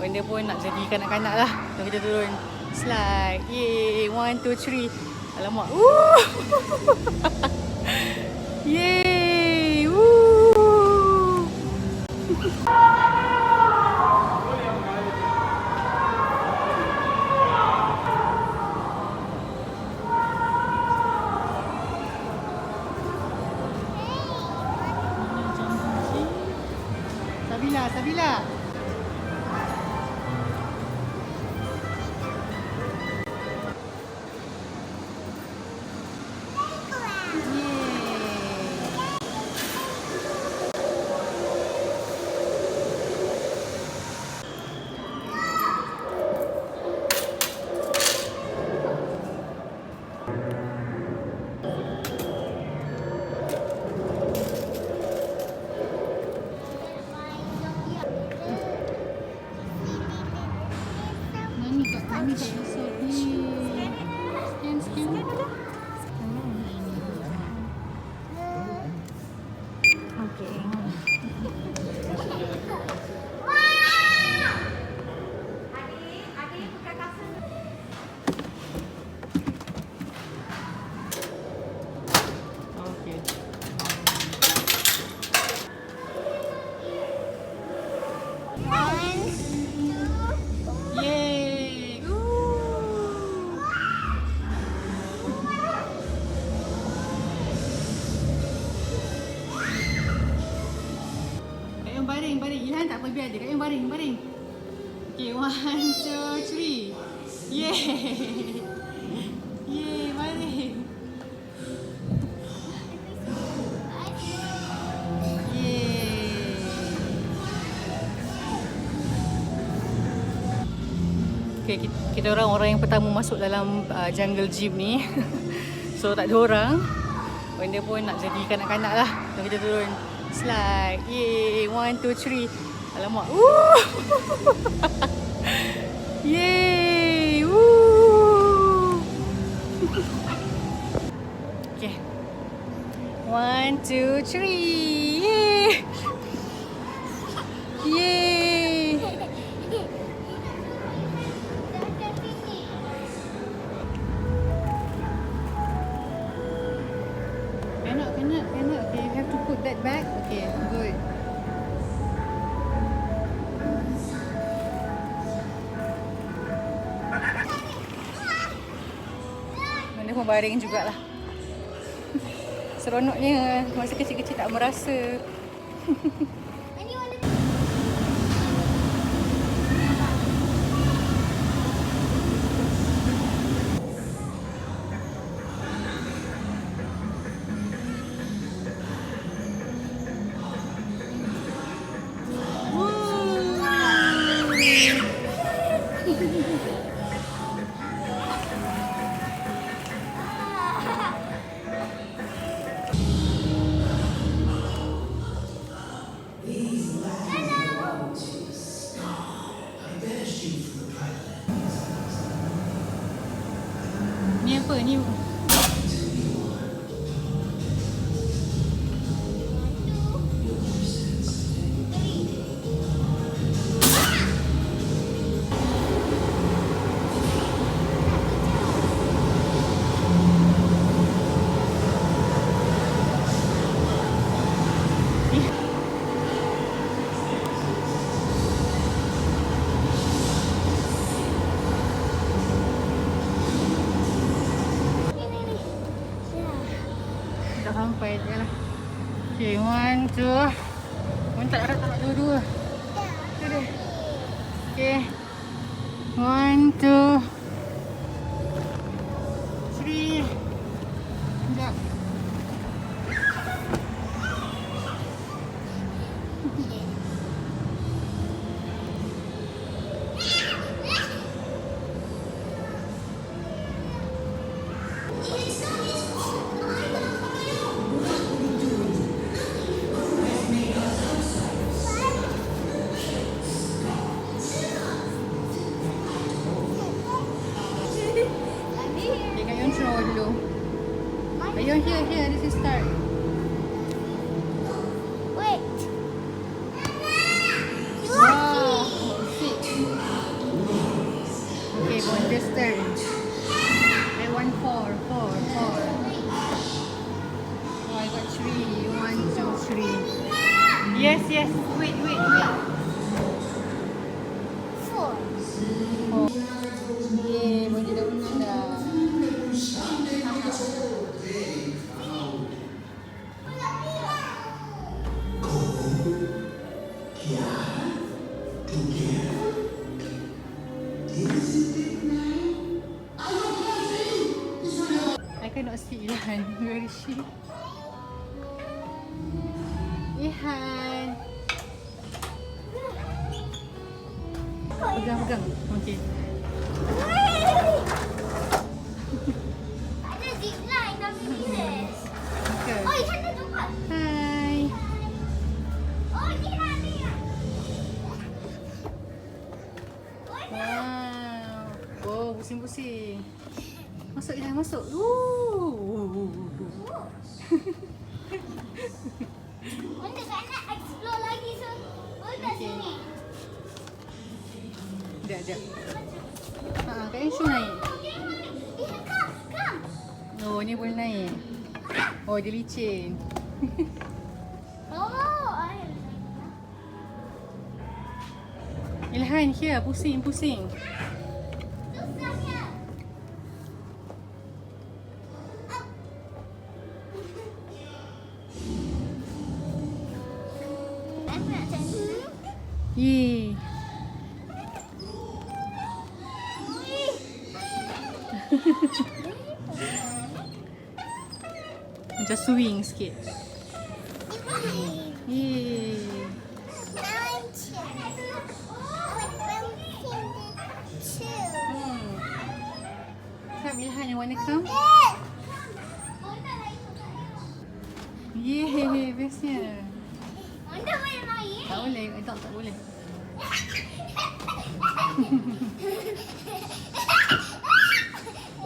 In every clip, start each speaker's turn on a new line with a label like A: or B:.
A: Benda pun nak jadi kanak-kanak lah. Jom kita turun. Slide. Yeay. One, two, three. Alamak. Woo! Yeay. Woo! kabila. Baring, baring. Ilhan tak apa biar dia. Kak baring, baring. Okay, one, two, three. Yeay, Okay, kita, kita orang orang yang pertama masuk dalam uh, jungle gym ni. so tak ada orang. Benda pun nak jadi kanak-kanak lah. Jom kita turun. Slide. Yeay. One, two, three. Alamak. Yeay. Okay. One, two, three. Mana pun baring jugalah. Seronoknya masa kecil-kecil tak merasa. Ni one, Yes, yes. Wait, wait, wait.
B: Four.
A: Dah menang dah. I cannot see Ilhan. Where is she?
B: Dah. Oh.
A: Wow. Oh, pusing-pusing. Masuk Ilhan, masuk. Ooh.
B: Wanda kat nak explore lagi so. Oh, kat
A: Okay.
B: sini.
A: Sekejap, sekejap. Ha, Kak Inshu naik.
B: Come.
A: Oh, ni boleh naik. Oh, dia licin. Ilhan, here. Pusing, pusing. Macam swing sikit. Yee. Hmm. Come Come? Yeay, bestnya.
B: Wanda boleh main.
A: Tak boleh, I tak, tak boleh.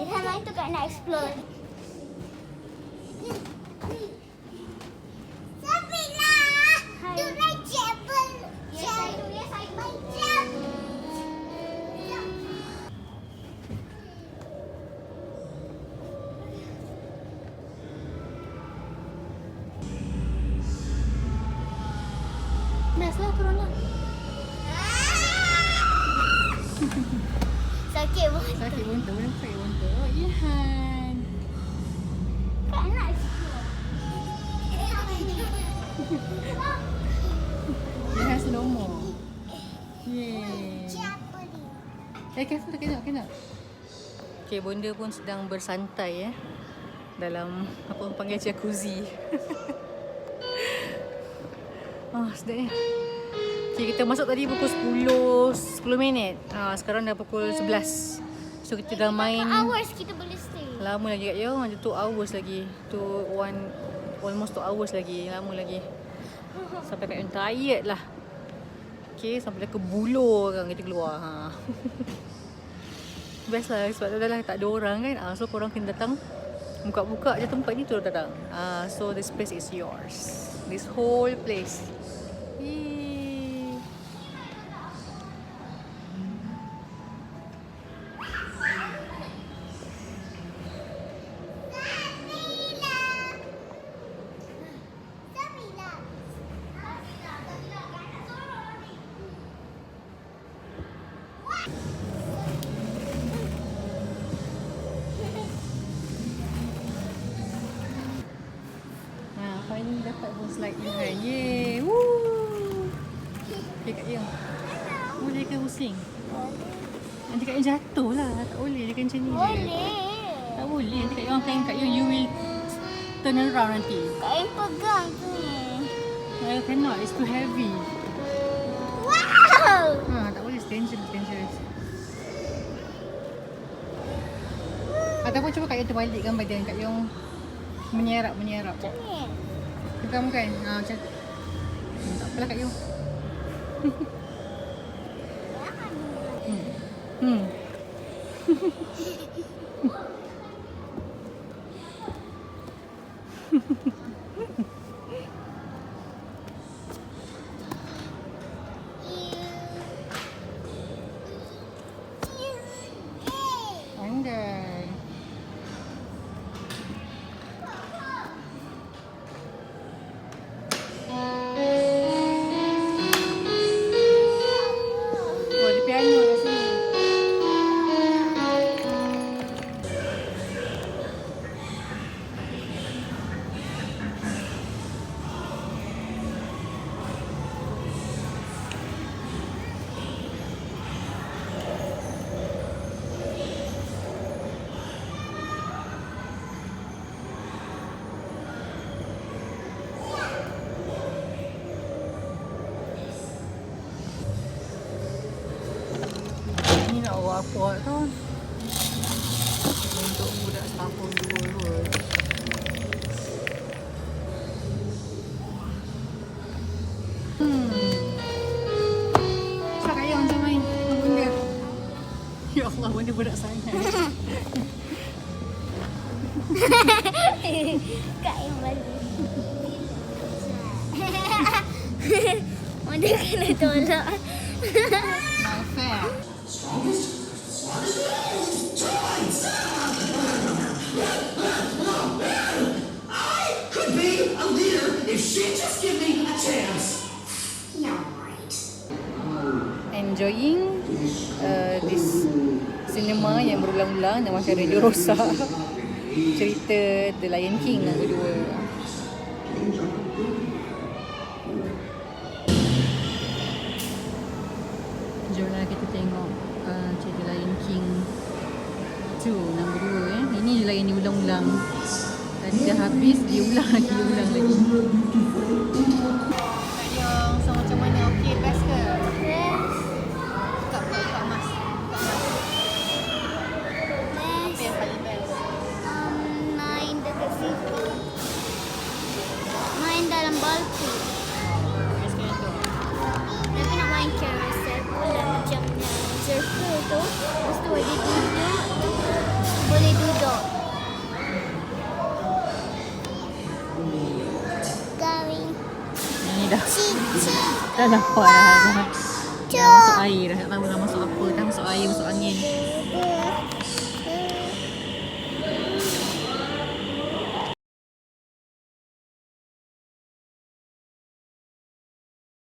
B: Ilham main tu kat nak explore.
A: Ilhan slow mo. Yeay. Eh, careful, kena, kena. Okay, bonda pun sedang bersantai eh. Dalam, apa orang panggil jacuzzi. ah, sedapnya. Okay, kita masuk tadi pukul 10, 10 minit. Ah, sekarang dah pukul 11. So, kita dah main
B: Hours kita boleh stay.
A: lama lagi kat yo. Macam 2 hours lagi. Tu one, almost 2 hours lagi. Lama lagi. Sampai kat tired lah. Okay, sampai dah ke bulu orang kita keluar. Ha. Best lah sebab dah lah tak ada orang kan. Ah, so korang kena datang buka-buka je tempat ni tu datang. Ah, so this place is yours. This whole place. Finally dapat pun slide Ilhan. Yeay. Woo. Okay, Kak Yung. Boleh ke pusing? Nanti Kak Yung jatuh lah. Tak boleh. Dia kan macam ni.
B: Boleh.
A: Tak boleh. Nanti Kak Yung akan Kak Yung, you will turn around nanti.
B: Kak Ain pegang tu ni.
A: I cannot. It's too heavy.
B: Wow!
A: Ha, tak boleh. It's dangerous. Dangerous. Ataupun cuba Kak Yung terbalikkan badan Kak Yung menyerap, menyerap.
B: Ni.
A: Kan? Ha, macam hmm, tak apalah Kak Yung. Hmm. Hmm. puak-puak tu. Untuk budak. Hmm. Macam main. Benda. Ya Allah, benda berat sangat.
B: Kak yang balik. Mana kena tolak.
A: My fair. Enjoying uh, this cinema yang berulang-ulang dan macam Radio Rosa cerita The Lion King yang kedua diulang-ulang Tadi dah habis, dia ulang lagi, dia ulang lagi dah dapat dah. Dah, masuk air dah. Tak tahu dah masuk apa. Dah masuk air, masuk angin.